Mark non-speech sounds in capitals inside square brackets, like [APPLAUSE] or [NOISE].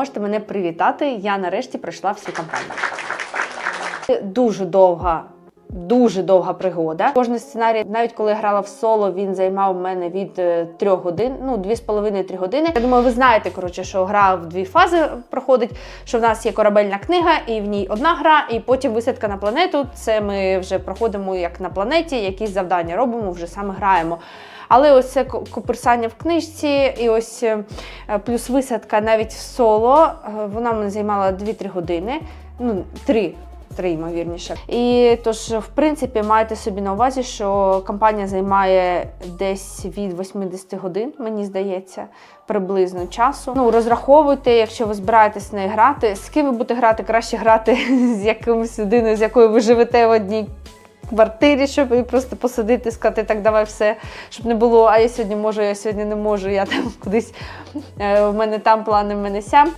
Можете мене привітати. Я нарешті пройшла всі кампанії. Дуже довга. Дуже довга пригода. Кожний сценарій, навіть коли я грала в соло, він займав мене від е, трьох годин, ну дві з половиною три години. Я думаю, ви знаєте, коротше, що гра в дві фази проходить. Що в нас є корабельна книга, і в ній одна гра, і потім висадка на планету. Це ми вже проходимо як на планеті, якісь завдання робимо, вже саме граємо. Але ось це ко- коперсання в книжці, і ось е, плюс висадка навіть в соло. е, Вона мене займала 2-3 години. Ну, 3 три, ймовірніше. І тож, в принципі, майте собі на увазі, що кампанія займає десь від 80 годин, мені здається, приблизно часу. Ну, розраховуйте, якщо ви збираєтесь в неї грати. З ким ви будете грати, краще грати [LAUGHS] з якимось людиною, з якою ви живете в одній. Квартирі, щоб і просто посадити, сказати, так, давай все, щоб не було, а я сьогодні можу, я сьогодні не можу, я там [LAUGHS] кудись, е, в мене там плани, в мене сям.